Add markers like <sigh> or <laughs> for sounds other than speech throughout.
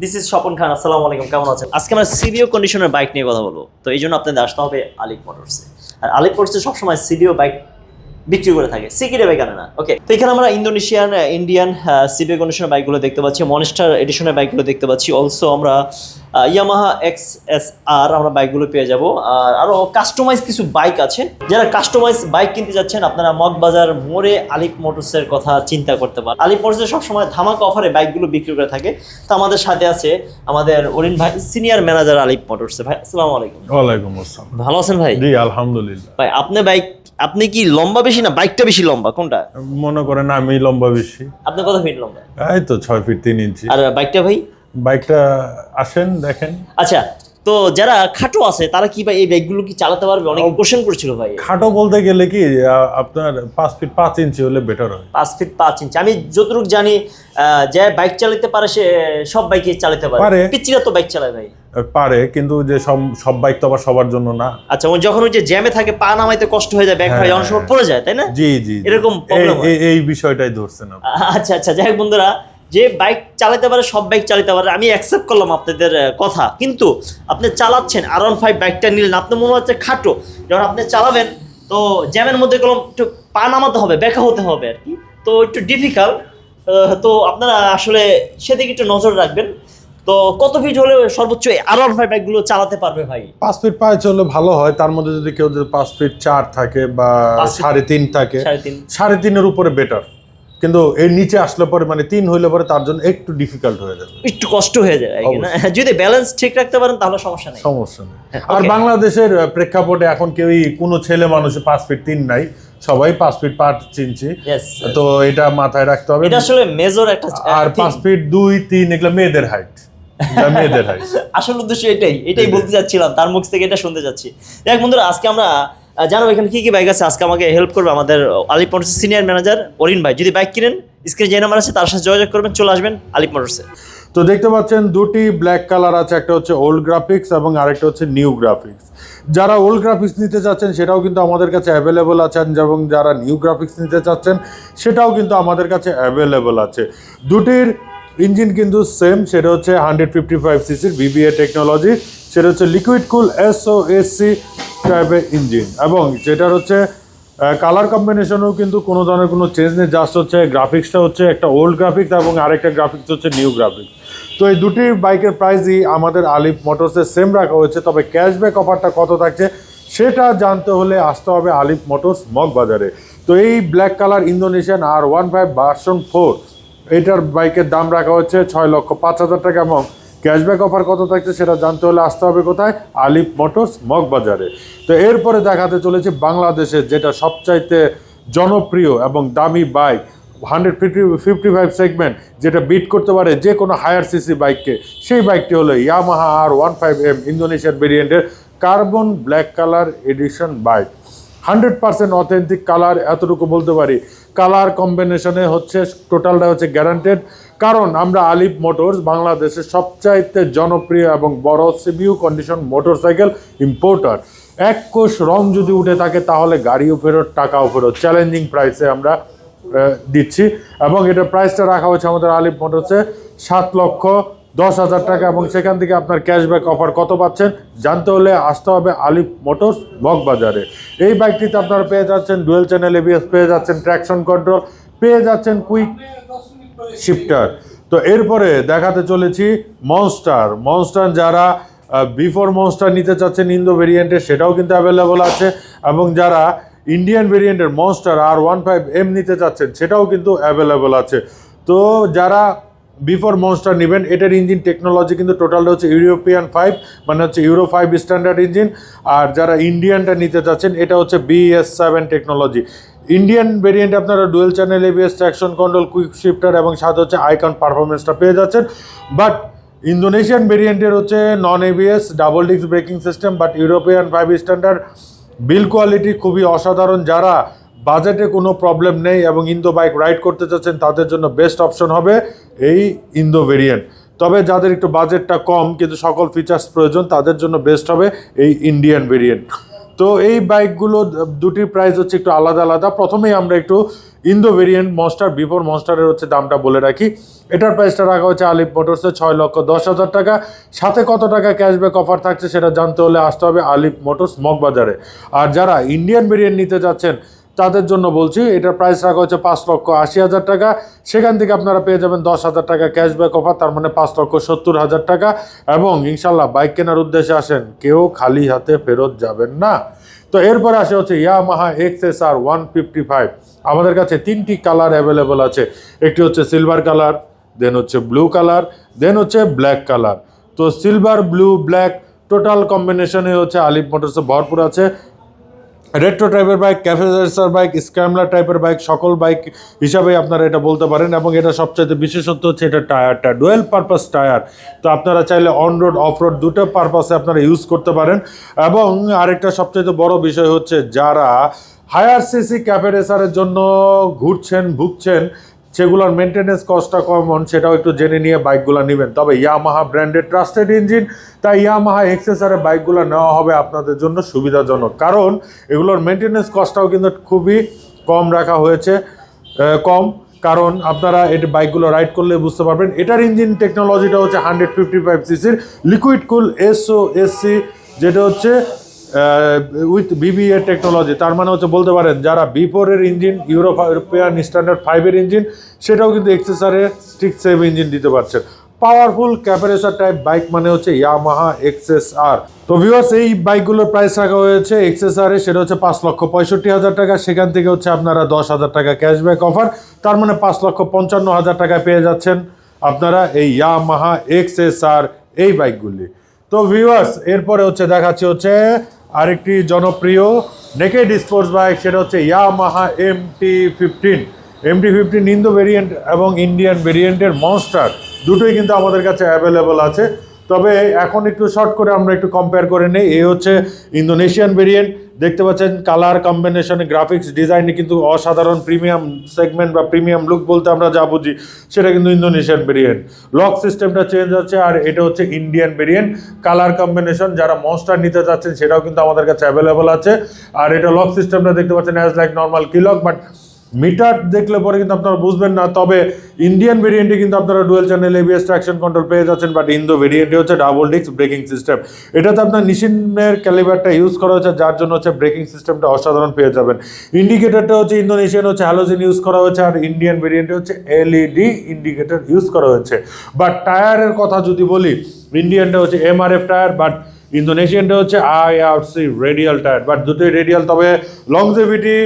This is Swapan খান আসসালামু আলাইকুম, কেমন আছেন? আজকে আমরা সিবিও কন্ডিশনের বাইক নিয়ে কথা বলব। তো এই জন্য আপনাদের আসতে হবে আলিক মোটরসে আর আলিক মোটরসে সবসময় সিবিও বাইক বিক্রি করে থাকে। সিকিরে বাইক আনে না। ওকে তো এখানে আমরা ইন্দোনেশিয়ান ইন্ডিয়ান সিবিও কন্ডিশনের বাইকগুলো দেখতে পাচ্ছি। মনেস্টার এডিশনের বাইকগুলো দেখতে পাচ্ছি। অলসো আমরা ইয়ামাহা এক্স এস আর আমরা বাইকগুলো পেয়ে যাব। আর আরও কাস্টমাইজ কিছু বাইক আছে। যারা কাস্টমাইজ বাইক কিনতে যাচ্ছেন আপনারা মগবাজার মোড়ে আলিফ মোটরসের কথা চিন্তা করতে পারেন। আলিফ মোটরসে সবসময় ধামাকা অফারে বাইকগুলো বিক্রি করে থাকে। তো আমাদের সাথে আছে আমাদের অরিন ভাই সিনিয়র ম্যানেজার আলিফ মোটরসে। ভাই আসসালামু আলাইকুম। ওয়ালাইকুম আসসালাম। ভালো আছেন ভাই? জি আলহামদুলিল্লাহ। ভাই আপনি বাইক আপনি কি লম্বা বেশি না বাইকটা বেশি লম্বা? কোনটা? মনে করেন আমি লম্বা বেশি। আপনি কত ফিট লম্বা? এই তো ছয় ফিট তিন ইঞ্চি আর বাইকটা ভাই? বাইকটা আসেন দেখেন আচ্ছা তো যারা খাটো আছে তারা কি ভাই এই বাইকগুলো কি চালাতে পারবে অনেকে কোশ্চেন করছিল ভাই খাটো বলতে গেলে কি আপনার পাঁচ ফিট পাঁচ ইঞ্চি হলে বেটার হয় পাঁচ ফিট পাঁচ ইঞ্চি আমি যতটুকু জানি যে বাইক চালাতে পারে সে সব বাইকে চালাতে পারে। পিচ্চিরা তো বাইক চালায় ভাই পারে কিন্তু যে সব সব বাইক তো আবার সবার জন্য না আচ্ছা ও যখন ওই যে জ্যামে থাকে পা নামাইতে কষ্ট হয়ে যায় ব্যাগ হ্যাঁ। হয় অনেক সময় পড়ে যায় তাই না জি জি। এরকম এই- হয়? বিষয়টাই ধরছেন। আচ্ছা আচ্ছা যাই হোক বন্ধুরা যে বাইক চালাতে পারে সব বাইক চালাতে পারে আমি অ্যাকসেপ্ট করলাম আপনাদের কথা। কিন্তু আপনি চালাচ্ছেন আর ওয়ান ফাইভ বাইকটা নিলেন আপনার মনে হচ্ছে খাটো। যখন আপনি চালাবেন তো জ্যামের মধ্যে কোনো একটু পা নামাতে হবে ব্যাকা হতে হবে আর কি। তো একটু ডিফিকাল্ট তো আপনারা আসলে সেদিকে একটু নজর রাখবেন। তো কত ফিট হলে সর্বোচ্চ আর ওয়ান ফাইভ বাইকগুলো চালাতে পারবে ভাই? পাঁচ ফিট পায়ে চললে ভালো হয় তার মধ্যে যদি কেউ যদি পাঁচ ফিট চার থাকে বা সাড়ে তিন থাকে সাড়ে তিন। সাড়ে তিনের উপরে বেটার কিন্তু এর নিচে আসলে পরে মানে তিন হইলে পরে তার জন্য একটু ডিফিকাল্ট হয়ে যাবে। একটু কষ্ট হয়ে না? যদি ব্যালেন্স ঠিক রাখতে পারেন তাহলে সমস্যা নেই। সমস্যা নেই। হ্যাঁ, আর বাংলাদেশের প্রেক্ষাপটে এখন কেউই কোনো ছেলে মানুষ পাঁচ ফিট তিন নাই সবাই পাঁচ ফিট পাঁচ ইঞ্চি তো এটা মাথায় রাখতে হবে। এটা আসলে মেজর একটা আর পাঁচ ফিট দুই তিন এগুলো মেয়েদের হাইট মেয়েদের হাইট <laughs> আসল উদ্দেশ্য এটাই এটাই। বলতে যাচ্ছিলাম তার মুখ থেকে এটা শুনতে যাচ্ছি। দেখ বন্ধুরা আজকে আমরা জানো এখানে কি কি বাইক আছে? আজকে আমাকে হেল্প করবে আমাদের আলিপ মোটরসের সিনিয়র ম্যানেজার অরিন ভাই। যদি বাইক কিনেন স্ক্রিনে যে নাম্বার আছে, তার সাথে যোগাযোগ করবেন, চলে আসবেন আলিপ মোটরসে। তো দেখতে পাচ্ছেন, দুটি ব্ল্যাক কালার আছে, একটা হচ্ছে ওল্ড গ্রাফিক্স এবং আরেকটা হচ্ছে নিউ গ্রাফিক্স যারা ওল্ড গ্রাফিক্স নিতে চাচ্ছেন, সেটাও কিন্তু আমাদের কাছে অ্যাভেলেবল আছেন এবং যারা নিউ গ্রাফিক্স নিতে চাচ্ছেন, সেটাও কিন্তু আমাদের কাছে অ্যাভেলেবল আছে। দুটির ইঞ্জিন কিন্তু সেম সেটা হচ্ছে হান্ড্রেড ফিফটি ফাইভ সিসির ভিভিএ টেকনোলজি সেটা হচ্ছে liquid cool S O S C টাইপের ইঞ্জিন এবং যেটার হচ্ছে কালার কম্বিনেশনেও কিন্তু কোনো ধরনের কোনো চেঞ্জ নেই জাস্ট হচ্ছে গ্রাফিক্সটা হচ্ছে একটা ওল্ড গ্রাফিক্স এবং আরেকটা গ্রাফিক্স হচ্ছে নিউ গ্রাফিক্স তো এই দুটি বাইকের প্রাইসই আমাদের আলিফ মোটরসের সেম রাখা হয়েছে, তবে ক্যাশব্যাক অফারটা কত থাকছে সেটা জানতে হলে আসতে হবে আলিফ মোটরস মগবাজারে। তো এই black colour Indonesian R one five version four এটার বাইকের দাম রাখা হচ্ছে ছয় লক্ষ পাঁচ হাজার টাকা এবং ক্যাশব্যাক অফার কত থাকছে সেটা জানতে হলে আসতে হবে কোথায়? আলিফ মোটরস মগবাজারে। তো এরপরে দেখাতে চলেছে বাংলাদেশের যেটা সবচাইতে জনপ্রিয় এবং দামি bike hundred fifty fifty five segment যেটা বিট করতে পারে যে কোনো হায়ার সিসি বাইককে সেই বাইকটি হলো Yamaha R one five M Indonesian ভেরিয়েন্টের carbon black colour edition bike hundred percent authentic colour এতটুকু বলতে পারি। কালার কম্বিনেশনে হচ্ছে, টোটালটা হচ্ছে গ্যারান্টেড কারণ আমরা আলিফ মোটরস, বাংলাদেশের সবচাইতে জনপ্রিয় এবং বড় সিবিউ কন্ডিশন মোটরসাইকেল ইম্পোর্টার এক কোষ রং যদি উঠে থাকে, তাহলে গাড়িও ফেরত, টাকাও ফেরত। চ্যালেঞ্জিং প্রাইসে আমরা দিচ্ছি। এবং এটার প্রাইসটা রাখা হচ্ছে আমাদের আলিফ মোটরসে সাত লক্ষ দশ হাজার টাকা এবং সেখান থেকে আপনার ক্যাশব্যাক অফার কত পাচ্ছেন? জানতে হলে আসতে হবে আলিফ মোটরস মগবাজারে এই বাইকটিতে আপনারা পেয়ে যাচ্ছেন ডুয়েল চ্যানেল এবিএস, পেয়ে যাচ্ছেন ট্র্যাকশন কন্ট্রোল, পেয়ে যাচ্ছেন কুইক শিফটার। তো এরপরে দেখাতে চলেছি মনস্টার। মনস্টার যারা বিফোর মনস্টার নিতে চাচ্ছেন ইন্দো ভেরিয়েন্টের সেটাও কিন্তু অ্যাভেলেবল আছে। এবং যারা ইন্ডিয়ান ভেরিয়েন্টের monster R one five M নিতে চাচ্ছেন, সেটাও কিন্তু অ্যাভেলেবল আছে। তো যারা বিফোর মনস্টার নেবেন এটার ইঞ্জিন টেকনোলজি কিন্তু টোটালটা হচ্ছে ইউরোপিয়ান ফাইভ মানে হচ্ছে ইউরো ফাইভ স্ট্যান্ডার্ড ইঞ্জিন আর যারা ইন্ডিয়ানটা নিতে চাচ্ছেন এটা হচ্ছে BS seven technology Indian variant আপনারা dual channel ABS traction control quick shifter এবং সাথে হচ্ছে আইকন পারফরমেন্সটা পেয়ে যাচ্ছেন। বাট ইন্দোনেশিয়ান ভেরিয়েন্টের হচ্ছে non ABS double disc braking system but European five standard build quality খুবই অসাধারণ। যারা বাজেটে কোনো প্রবলেম নেই এবং ইন্দো বাইক রাইড করতে চাচ্ছেন, তাদের জন্য বেস্ট অপশন হবে এই ইন্দো ভেরিয়েন্ট। তবে যাদের একটু বাজেটটা কম, কিন্তু সকল ফিচার্স প্রয়োজন, তাদের জন্য বেস্ট হবে এই ইন্ডিয়ান ভেরিয়েন্ট তো এই বাইকগুলো দুটির প্রাইস হচ্ছে একটু আলাদা আলাদা। প্রথমেই আমরা একটু ইন্দো ভেরিয়েন্ট মনস্টার বিফোর মনস্টারের হচ্ছে দামটা বলে রাখি। এটার প্রাইসটা রাখা হচ্ছে আলিপ মোটরসে ছয় লক্ষ দশ হাজার টাকা। সাথে কত টাকা ক্যাশব্যাক অফার থাকছে সেটা জানতে হলে আসতে হবে আলিপ মোটরস মগবাজারে। আর যারা ইন্ডিয়ান ভেরিয়েন্ট নিতে যাচ্ছেন তাদের জন্য বলছি, এটার প্রাইস রাখা হচ্ছে পাঁচ লক্ষ আশি হাজার টাকা। সেখান থেকে আপনারা পেয়ে যাবেন দশ হাজার টাকা ক্যাশব্যাক অফার তার মানে পাঁচ লক্ষ সত্তর হাজার টাকা। এবং ইনশাল্লাহ বাইক কেনার উদ্দেশ্যে আসেন, কেউ খালি হাতে ফেরত যাবেন না। তো এরপরে আসে হচ্ছে Yamaha X S R one fifty five আমাদের কাছে তিনটি কালার অ্যাভেলেবল আছে। একটি হচ্ছে সিলভার কালার দেন হচ্ছে ব্লু কালার দেন হচ্ছে ব্ল্যাক কালার তো সিলভার ব্লু ব্ল্যাক টোটাল কম্বিনেশনে হচ্ছে আলিফ মোটরসে ভরপুর আছে। রেট্রো টাইপের bike cafe racer bike scrambler টাইপের বাইক সকল বাইক হিসাবে আপনারা এটা বলতে পারেন এবং এটা সবচেয়ে বিশেষত্ব হচ্ছে এটা টায়ারটা ডুয়েল পারপাস টায়ার। তো আপনারা চাইলে অন রোড অফ রোড দুটো পারপাসে আপনারা ইউজ করতে পারেন। এবং আরেকটা সবচেয়ে বড় বিষয় হচ্ছে যারা হায়ার সিসি ক্যাফে রেসারের জন্য ঘুরছেন, ভুগছেন সেগুলোর মেনটেনেন্স কস্টটা কমন সেটাও একটু জেনে নিয়ে বাইকগুলো নেবেন। তবে ইয়ামাহা ব্র্যান্ডেড ট্রাস্টেড ইঞ্জিন তাই ইয়ামাহা এক্সেসারে বাইকগুলো নেওয়া হবে আপনাদের জন্য সুবিধাজনক। কারণ এগুলোর মেনটেনেন্স কস্টটাও কিন্তু খুবই কম রাখা হয়েছে কম। কারণ আপনারা এটি বাইকগুলো রাইড করলে বুঝতে পারবেন, এটার ইঞ্জিন টেকনোলজিটা হচ্ছে হান্ড্রেড ফিফটি ফাইভ সিসির liquid cool S O S C যেটা হচ্ছে উইথ বিবিএ টেকনোলজি তার মানে হচ্ছে বলতে পারেন যারা বি ফোরের ইঞ্জিন ইউরোপ ইউরোপিয়ান স্ট্যান্ডার্ড ফাইভের ইঞ্জিন সেটাও কিন্তু এক্সেসারে স্টিক সেভ ইঞ্জিন দিতে পারছেন পাওয়ারফুল ক্যাপারেসার টাইপ বাইক মানে হচ্ছে ইয়ামাহা এক্সএস আর তো ভিউয়ার্স এই বাইকগুলোর প্রাইস রাখা হয়েছে এক্সএস আর সেটা হচ্ছে পাঁচ লক্ষ পঁয়ষট্টি হাজার টাকা। সেখান থেকে হচ্ছে আপনারা দশ হাজার টাকা ক্যাশব্যাক অফার তার মানে পাঁচ লক্ষ পঞ্চান্ন হাজার টাকা পেয়ে যাচ্ছেন আপনারা এই ইয়ামাহা এক্সএস আর এই বাইকগুলি তো ভিউয়ার্স এরপরে হচ্ছে দেখাচ্ছে হচ্ছে আরেকটি জনপ্রিয় নেকেড স্পোর্টস বাইক সেটা হচ্ছে Yamaha M T fifteen M T fifteen Indo variant এবং ইন্ডিয়ান ভেরিয়েন্টের মনস্টার দুটোই কিন্তু আমাদের কাছে অ্যাভেলেবল আছে। তবে এখন একটু শর্ট করে আমরা একটু কম্পেয়ার করে নিই। এই হচ্ছে ইন্দোনেশিয়ান ভেরিয়েন্ট দেখতে পাচ্ছেন কালার কম্বিনেশনে গ্রাফিক্স ডিজাইনে কিন্তু অসাধারণ প্রিমিয়াম সেগমেন্ট বা প্রিমিয়াম লুক বলতে আমরা যা বুঝি, সেটা কিন্তু ইন্দোনেশিয়ান ভেরিয়েন্ট লক সিস্টেমটা চেঞ্জ হচ্ছে আর এটা হচ্ছে ইন্ডিয়ান ভেরিয়েন্ট কালার কম্বিনেশন যারা মস্টার নিতে চাচ্ছেন, সেটাও কিন্তু আমাদের কাছে অ্যাভেলেবল আছে। আর এটা লক সিস্টেমটা দেখতে পাচ্ছেন as like normal key lock but meter দেখলে পরে কিন্তু আপনারা বুঝবেন না। তবে ইন্ডিয়ান ভেরিয়েন্টে কিন্তু আপনারা dual channel ABS traction control পেয়ে যাচ্ছেন বাট ইন্দো ভেরিয়েন্টে হচ্ছে ডাবল ডিস্ক ব্রেকিং সিস্টেম এটাতে আপনার নিশিনের ক্যালিবারটা ইউজ করা হয়েছে যার জন্য হচ্ছে ব্রেকিং সিস্টেমটা অসাধারণ পেয়ে যাবেন। ইন্ডিকেটারটা হচ্ছে ইন্দোনেশিয়ান হচ্ছে হ্যালোজিন ইউজ করা হয়েছে, আর ইন্ডিয়ান ভেরিয়েন্টে হচ্ছে এলইডি ইন্ডিকেটার ইউজ করা হয়েছে। বাট টায়ারের কথা যদি বলি ইন্ডিয়ানটা হচ্ছে এমআরএফ টায়ার বাট ইন্দোনেশিয়ানটা হচ্ছে আইআরসি রেডিয়াল টায়ার বাট দুটোই রেডিয়াল তবে লংজেভিটি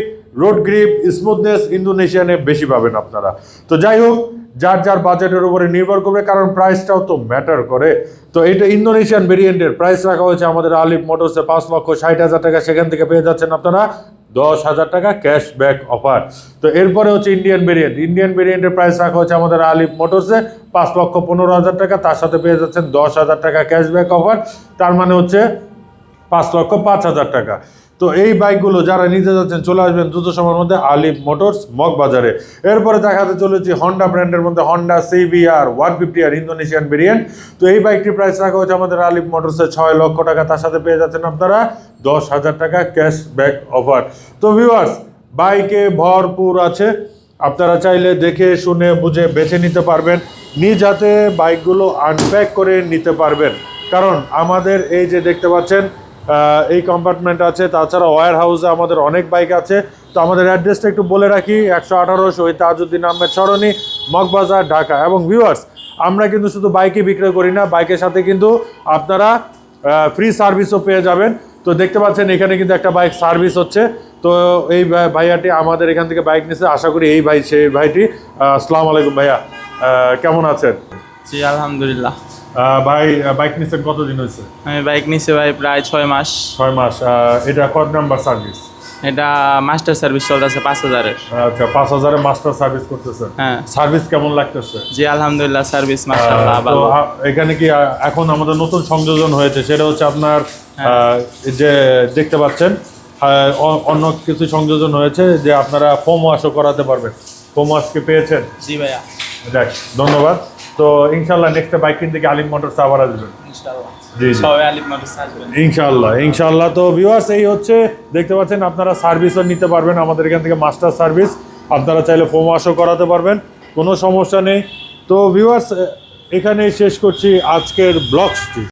রোড গ্রিপ স্মুথনেস ইন্দোনেশিয়ানে বেশি পাবেন আপনারা। তো যাই হোক, যার যার বাজেটের উপরে নির্ভর করবে, কারণ প্রাইসটাও তো ম্যাটার করে। তো এটা ইন্দোনেশিয়ান ভেরিয়েন্টের প্রাইস রাখা হয়েছে আমাদের আলিফ মোটরসে পাঁচ লক্ষ ষাট হাজার টাকা। সেখান থেকে পেয়ে যাচ্ছেন আপনারা দশ হাজার টাকা ক্যাশব্যাক অফার তো এরপরে হচ্ছে ইন্ডিয়ান ভেরিয়েন্ট ইন্ডিয়ান ভেরিয়েন্টের প্রাইস রাখা হচ্ছে আমাদের আলিফ মোটরসে পাঁচ লক্ষ পনেরো হাজার টাকা। তার সাথে পেয়ে যাচ্ছেন দশ হাজার টাকা ক্যাশব্যাক অফার তার মানে হচ্ছে পাঁচ লক্ষ পাঁচ হাজার টাকা। তো এই বাইকগুলো যারা নিতে যাচ্ছেন, চলে আসবেন দ্রুত সময়ের মধ্যে আলিফ মোটরস মগবাজারে। এরপরে দেখাতে চলেছি হন্ডা ব্র্যান্ডের মধ্যে Honda CBR one fifty R Indonesian variant তো এই বাইকটির প্রাইস রাখা হচ্ছে আমাদের আলিফ মোটরসে ছয় লক্ষ টাকা। তার সাথে পেয়ে যাচ্ছেন আপনারা দশ হাজার টাকা ক্যাশব্যাক অফার তো ভিউয়ার্স বাইকে ভরপুর আছে। আপনারা চাইলে দেখে, শুনে, বুঝে, বেছে নিতে পারবেন। নিজ হাতে বাইকগুলো আনপ্যাক করে নিতে পারবেন। কারণ আমাদের এই যে দেখতে পাচ্ছেন এই কম্পার্টমেন্ট আছে। তাছাড়া ওয়ার হাউসে আমাদের অনেক বাইক আছে। তো আমাদের অ্যাড্রেসটা একটু বলে রাখি, একশো আঠারো শহীদ তাজউদ্দিন আহমেদ সরণি, মগবাজার, ঢাকা। এবং ভিউয়ার্স আমরা কিন্তু শুধু বাইকই বিক্রয় করি না বাইকের সাথে কিন্তু আপনারা ফ্রি সার্ভিসও পেয়ে যাবেন। তো দেখতে পাচ্ছেন, এখানে কিন্তু একটা বাইক সার্ভিস হচ্ছে। তো এই ভাইয়াটি আমাদের এখান থেকে বাইক নিয়েছে আশা করি এই ভাই সেই ভাইটি আসসালামু আলাইকুম ভাইয়া। কেমন আছেন? জি, আলহামদুলিল্লাহ। ভাই বাইক নিচ্ছেন কতদিন হয়েছে আমি বাইক নিছি ভাই প্রায় ছয় মাস। ছয় মাস এটা কত নাম্বার সার্ভিস এটা মাস্টার সার্ভিস চলতেছে পাঁচ হাজারের। আচ্ছা পাঁচ হাজারে মাস্টার সার্ভিস করতেছেন। হ্যাঁ। সার্ভিস কেমন লাগতেছে? জি আলহামদুলিল্লাহ সার্ভিস মাশাআল্লাহ ভালো। এখানে কি এখন আমাদের নতুন সংযোজন হয়েছে সেটা হচ্ছে আপনার যে দেখতে পাচ্ছেন অন্য কিছু সংযোজন হয়েছে যে আপনারা ফোম ওয়াশও করাতে পারবেন। ফোম ওয়াশ কি পেয়েছেন? জি ভাইয়া। দেখ ধন্যবাদ। তো ইনশাল্লাহ নেক্সট বাইক কিনতে গিয়ে আলিম মোটরস আবার আসবেন। ইনশাল্লাহ ইনশাল্লাহ তো ভিউয়ার্স এই হচ্ছে দেখতে পাচ্ছেন আপনারা সার্ভিসও নিতে পারবেন আমাদের এখান থেকে মাস্টার সার্ভিস আপনারা চাইলে ফোম ওয়াশও করাতে পারবেন কোনো সমস্যা নেই। তো ভিউয়ার্স এখানেই শেষ করছি আজকের ব্লগসটি